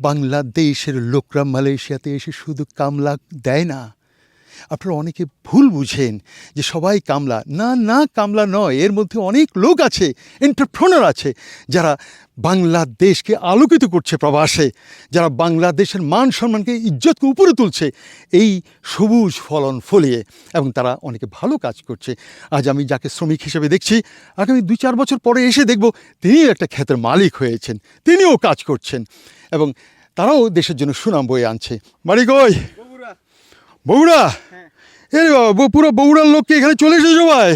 বাংলাদেশের লোকরা মালয়েশিয়াতে এসে শুধু কামলা দেয় না। আপনারা অনেকে ভুল বুঝেন যে সবাই কামলা। না না, কামলা নয়, এর মধ্যে অনেক লোক আছে এন্টারপ্রনার আছে, যারা বাংলাদেশকে আলোকিত করছে প্রবাসে, যারা বাংলাদেশের মান সম্মানকে ইজ্জতকে উপরে তুলছে, এই সবুজ ফলন ফলিয়ে, এবং তারা অনেকে ভালো কাজ করছে। আজ আমি যাকে শ্রমিক হিসেবে দেখছি, আগামী দুই চার বছর পরে এসে দেখব, তিনিও একটা ক্ষেতের মালিক হয়েছেন, তিনিও কাজ করছেন। এবং তারাও দেশের জন্য সুনাম বয়ে আনছে। বাড়ি কই? বগুড়া। এরে বাবা পুরো বগুড়ার লোককে এখানে চলে এসে সবাই?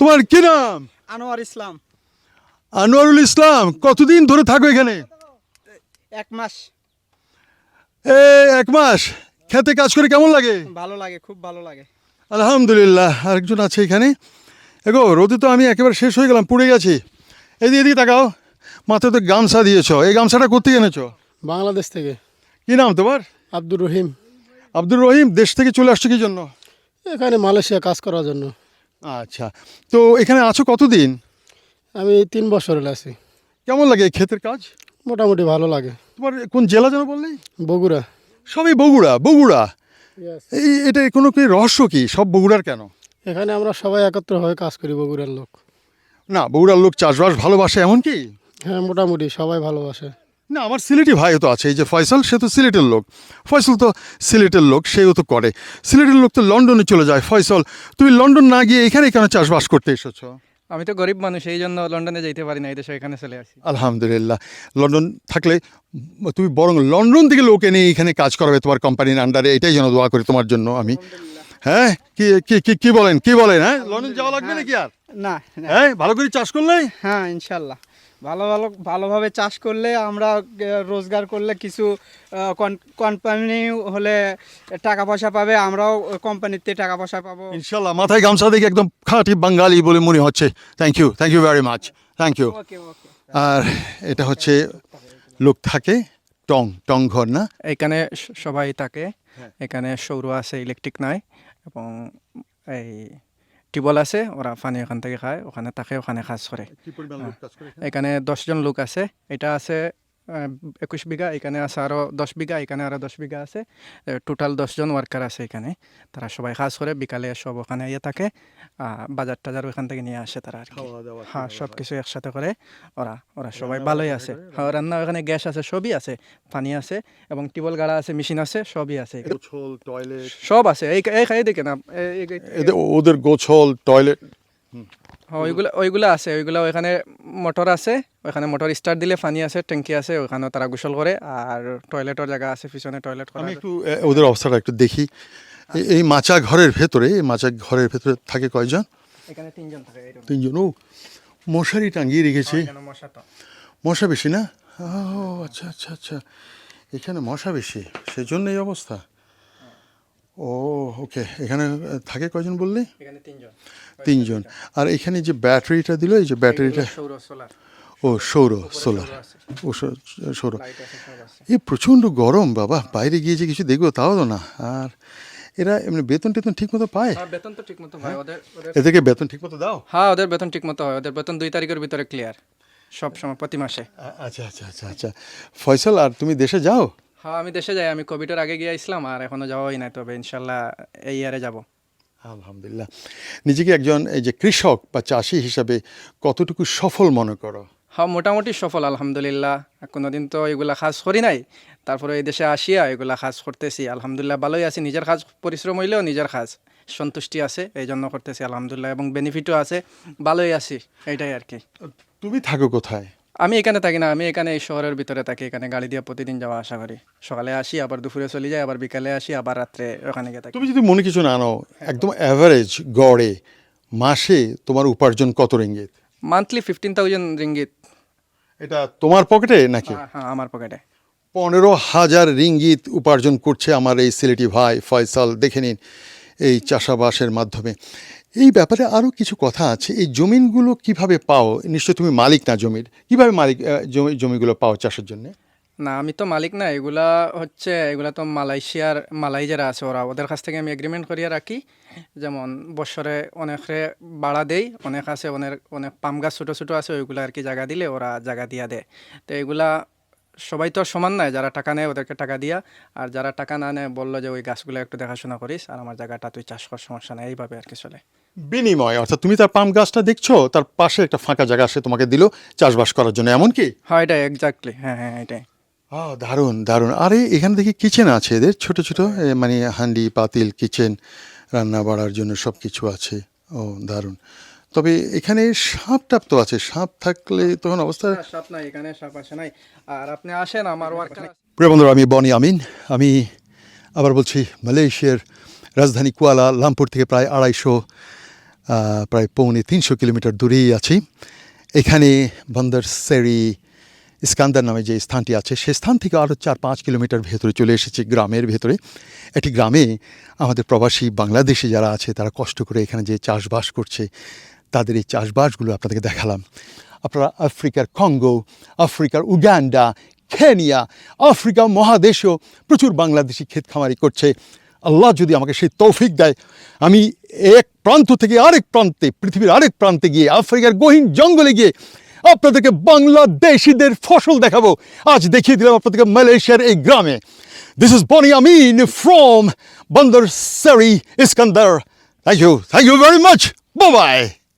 তোমার কি নাম? আনোয়ার ইসলাম। আনোয়ারুল ইসলাম কতদিন ধরে থাকো এখানে? এক মাস। এ এক মাস? খেতে কাজ করে কেমন লাগে? ভালো লাগে খুব ভালো লাগে। আলহামদুলিল্লাহ আরেকজন আছে এখানে। এগো রোদে তো আমি একেবারে শেষ হয়ে গেলাম পুড়ে গেছি। এদিকে এদিকে তাকাও। মাথায় তো গামছা দিয়েছ। এই গামছাটা কোথেকে এনেছো? বাংলাদেশ থেকে। কি নাম তোমার? আব্দুর রহিম। আব্দুর রহিম দেশ থেকে চলে আসছো কি জন্য? এখানে মালয়েশিয়া কাজ করার জন্য। আচ্ছা। তো এখানে আছো কতদিন? আমি তিন বছর হলে আছি। কেমন লাগে এই ক্ষেতের কাজ? মোটামুটি ভালো লাগে। তোমার কোন জেলা যেন বললে? বগুড়া। সবই বগুড়া বগুড়া। এই এটা কোনো কি রহস্য কি? সব বগুড়ার কেন? এখানে আমরা সবাই একত্র হয়ে কাজ করি বগুড়ার লোক। না বগুড়ার লোক চাষবাস ভালোবাসে এমন কি? হ্যাঁ মোটামুটি সবাই ভালোবাসে না আমার সিলেটি ভাইও তো আছে এই যে ফয়সাল সে তো সিলেটের লোক। ফয়সাল তো সিলেটের লোক সেও তো করে। সিলেটের লোক তো লন্ডনে চলে যায়। ফয়সাল তুমি লন্ডন না গিয়ে এখানে কেন চাষবাস করতে এসেছ? আমি তো গরিব মানুষ এই জন্য লন্ডনে যেতে পারি না এই দেশে এখানে চলে আসি। আলহামদুলিল্লাহ। লন্ডন থাকলে তুমি বরং লন্ডন থেকে লোক এনে এখানে কাজ করাবে তোমার কোম্পানির আন্ডারে এটাই যেন দোয়া করি তোমার জন্য আমি। হ্যাঁ কি কি কি কি বলেন কি বলেন হ্যাঁ? লন্ডন যাওয়া লাগবে নাকি আর? না না। হ্যাঁ ভালো করে চাষ করলে? হ্যাঁ ইনশাল্লাহ ভালো ভালো ভালোভাবে চাষ করলে আমরা রোজগার করলে কিছু কোম্পানি হলে টাকা পয়সা পাবে আমরাও কোম্পানিতে টাকা পয়সা পাবো। ইনশাল্লাহ মাথায় গামছা দেখে একদম খাঁটি বাঙালি বলে মনে হচ্ছে। Thank you thank you very much thank you আর এটা হচ্ছে লোক থাকে টং টং ঘর না? এখানে সবাই থাকে। এখানে সৌর আছে ইলেকট্রিক নাই। এবং এই টিউবওয়েল আছে ওরা পানি ওখান থেকে খায় ওখানে থাকে ওখানে কাজ করে। এখানে দশজন লোক আছে এটা আছে একুশ বিঘা এখানে আছে আরও দশ বিঘা এখানে আরও দশ বিঘা আছে। টোটাল দশজন ওয়ার্কার আছে এখানে। তারা সবাই কাজ করে বিকালে সব ওখানে ইয়ে থাকে বাজার টাজার ওখান থেকে নিয়ে আসে তারা আর কি হ্যাঁ সব কিছু একসাথে করে ওরা ওরা সবাই ভালোই আছে। হ্যাঁ রান্না ওখানে গ্যাস আছে সবই আছে পানি আছে এবং টিউবওয়েল গাড়া আছে মেশিন আছে সবই আছে। এখানে। গোছল টয়লেট সব আছে এই এই খাই দেখে না ওদের গোছল টয়লেট হ্যাঁ, ওইগুলো ওইগুলো আছে ওইগুলো ওইখানে মোটর আছে ওইখানে মোটর স্টার্ট দিলে পানি আছে ট্যাঙ্কি আছে ওখানে তারা গোসল করে আর টয়লেটের জায়গা আছে পিছনে টয়লেট করা আমি একটু ওদের অবস্থাটা একটু দেখি। এই মাচা ঘরের ভেতরে এই মাচা ঘরের ভেতরে থাকে কয়জন? এখানে তিনজন থাকে তিনজন ও মশারি টাঙিয়ে রেখেছি। মশা বেশি না? ও আচ্ছা আচ্ছা আচ্ছা। এখানে মশা বেশি সেজন্য এই অবস্থা। ও ওকে এখানে থাকে কয়জন বললি? তিনজন। তিনজন। আর এখানে যে ব্যাটারিটা দিল এই যে ব্যাটারিটা সৌর সোলার ও সৌর সোলার। ও সৌর। এই প্রচণ্ড গরম বাবা। বাইরে গিয়ে যে কিছু দেখব তাও তো না। আর এরা এমনি বেতন টেতন ঠিক মতো পায়? হ্যাঁ বেতন তো ঠিক মতো হয়? ওদের ওদের এদেরকে বেতন ঠিক মতো দাও? হ্যাঁ ওদের বেতন ঠিক মতো হয়। ওদের বেতন দুই তারিখের ভিতরে ক্লিয়ার সব সময় প্রতি মাসে। আচ্ছা আচ্ছা আচ্ছা আচ্ছা। ফয়সাল আর তুমি দেশে যাও? হ্যাঁ আমি দেশে যাই। আমি কোভিডের আগে গিয়ে ইসলাম আর এখনও যাওয়াই নাই তবে ইনশাল্লাহ এই ইয়ারে যাব। আলহামদুলিল্লাহ। নিজেকে একজন এই যে কৃষক বা চাষি হিসাবে কতটুকু সফল মনে করো? হ্যাঁ মোটামুটি সফল আলহামদুলিল্লাহ। কোনোদিন তো এগুলা কাজ করি নাই। তারপরে এই দেশে আসিয়া এগুলা কাজ করতেছি। আলহামদুলিল্লাহ ভালোই আছি। নিজের কাজ পরিশ্রম হইলেও নিজের কাজ সন্তুষ্টি আছে এই জন্য করতেছি আলহামদুলিল্লাহ। এবং বেনিফিটও আছে। ভালোই আছি এইটাই আর কি। তুমি থাকো কোথায়? আমি এখানে থাকি না আমি এখানে এই শহরের ভিতরে থাকি। এখানে গাড়ি দিয়ে প্রতিদিন যাওয়া আসা করি। সকালে আসি আবার দুপুরে চলে যাই আবার বিকালে আসি আবার রাত্রে ওখানে গিয়ে থাকি। তুমি যদি মনে কিছু না নাও একদম অ্যাভারেজ গড়ে মাসে তোমার উপার্জন কত ringgit? Monthly fifteen thousand ringgit এটা তোমার পকেটে নাকি? হ্যাঁ আমার পকেটে পনেরো হাজার রিঙ্গিত উপার্জন করছে আমার এই সিলেটি ভাই ফয়সাল। দেখে নিন এই চাষাবাসের মাধ্যমে। এই ব্যাপারে আরও কিছু কথা আছে। এই জমিনগুলো কীভাবে পাও? নিশ্চয় তুমি মালিক না জমির। কীভাবে মালিক জমি জমিগুলো পাও চাষের জন্য? না আমি তো মালিক না এগুলা হচ্ছে এগুলা তো মালয়েশিয়ার মালাই যারা আছে ওরা। ওদের কাছ থেকে আমি এগ্রিমেন্ট করিয়ে রাখি। যেমন বছরে অনেকে বাড়া দেই অনেক আছে অনেক অনেক পাম গাছ ছোটো ছোটো আছে ওইগুলো আর কি জায়গা দিলে ওরা জায়গা দিয়া দেয়। তো এগুলা সবাই তো সমান নয় যারা টাকা নেয় ওদেরকে টাকা দিয়া। আর যারা টাকা না নেয় বলল যে ওই গাছগুলো একটু দেখাশোনা করিস আর আমার জায়গাটা তুই চাষ কর সমস্যা নেই এইভাবে আর কি চলে। বিনিময় অর্থাৎ তুমি তার পাম গাছটা দেখছ তার পাশে একটা ফাঁকা জায়গা সে তোমাকে দিল চাষবাস করার জন্য এমন কি হ্যাঁ এটাই এক্স্যাক্টলি হ্যাঁ হ্যাঁ এটাই। ও দারুণ দারুণ। আরে এখানে দেখি কিচেন আছে এদের ছোট ছোট এ, মানে হান্ডি পাতিল কিচেন রান্না বাড়ার জন্য সব কিছু আছে। ও দারুণ। তবে এখানে সাপ টাপ তো আছে সাপ থাকলে তখন অবস্থা সাপ নাই এখানে সাপ আছে নাই। আর আপনি আসেন আমার ওয়ার্ক প্রিয় বন্ধুরা আমি বনি আমিন। আমি আবার বলছি মালয়েশিয়ার রাজধানী কুয়ালা লামপুর থেকে প্রায় আড়াইশো আহ, প্রায় পৌনে তিনশো কিলোমিটার দূরেই আছি। এখানে বন্দর সেরি ইস্কান্দার নামে যে স্থানটি আছে, সে স্থান থেকে আরও চার পাঁচ কিলোমিটার ভেতরে চলে এসেছি গ্রামের ভেতরে। একটি গ্রামে আমাদের প্রবাসী বাংলাদেশি যারা আছে, তারা কষ্ট করে এখানে যে চাষবাস করছে, তাদের এই চাষবাসগুলো আপনাদেরকে দেখালাম। আপনারা আফ্রিকার কঙ্গো, আফ্রিকার উগান্ডা, কেনিয়া, আফ্রিকা মহাদেশেও প্রচুর বাংলাদেশি ক্ষেত খামারি করছে। আল্লাহ যদি আমাকে সেই তৌফিক দেয়, আমি এক প্রান্ত থেকে আরেক প্রান্তে, পৃথিবীর আরেক প্রান্তে গিয়ে, আফ্রিকার গহীন জঙ্গলে গিয়ে আপনাদেরকে বাংলাদেশিদের ফসল দেখাবো। আজ দেখিয়ে দিলাম আপনাদেরকে মালয়েশিয়ার এই গ্রামে। দিস ইজ বনি Amin from Bandar Seri Iskandar thank you thank you very much bye